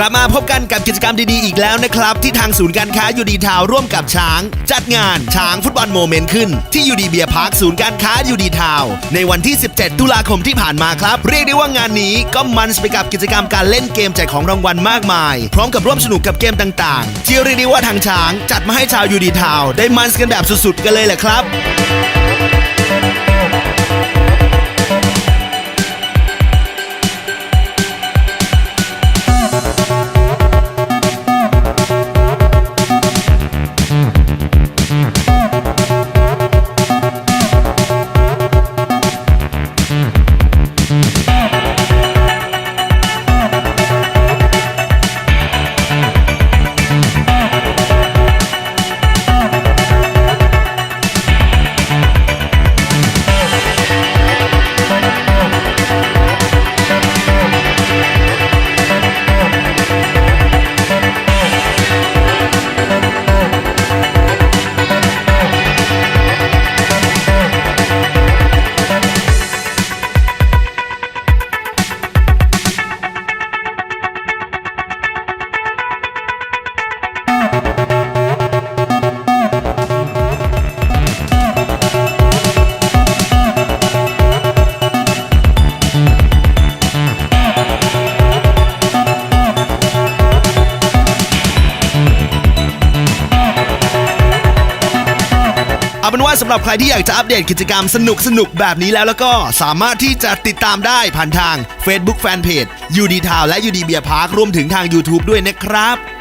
กลับมาพบกันกับกิจกรรมดีๆอีกแล้วนะครับ ที่ทางศูนย์การค้ายูดีทาวร่วมกับช้าง จัดงานช้างฟุตบอลโมเมนต์ขึ้น ที่ยูดีเบียร์พาร์คศูนย์การค้ายูดีทาวในวันที่ 17 ตุลาคมที่ผ่านมาครับ เรียกได้ว่างานนี้ก็มันไปกับกิจกรรมการเล่นเกมแจกของรางวัลมากมาย พร้อมกับร่วมสนุกกับเกมต่างๆที่เรียกได้ว่าทางช้าง จัดมาให้ชาวยูดีทาวได้มันกันแบบสุดๆกันเลยแหละครับ เอาเป็นว่าสำหรับใครที่อยากจะอัปเดตกิจกรรมสนุกสนุกๆแบบนี้แล้วแล้วก็สามารถที่จะติดตามได้ผ่านทาง Facebook Fanpage UD Town และ UD Beer Park รวมถึงทาง YouTube ด้วยนะครับ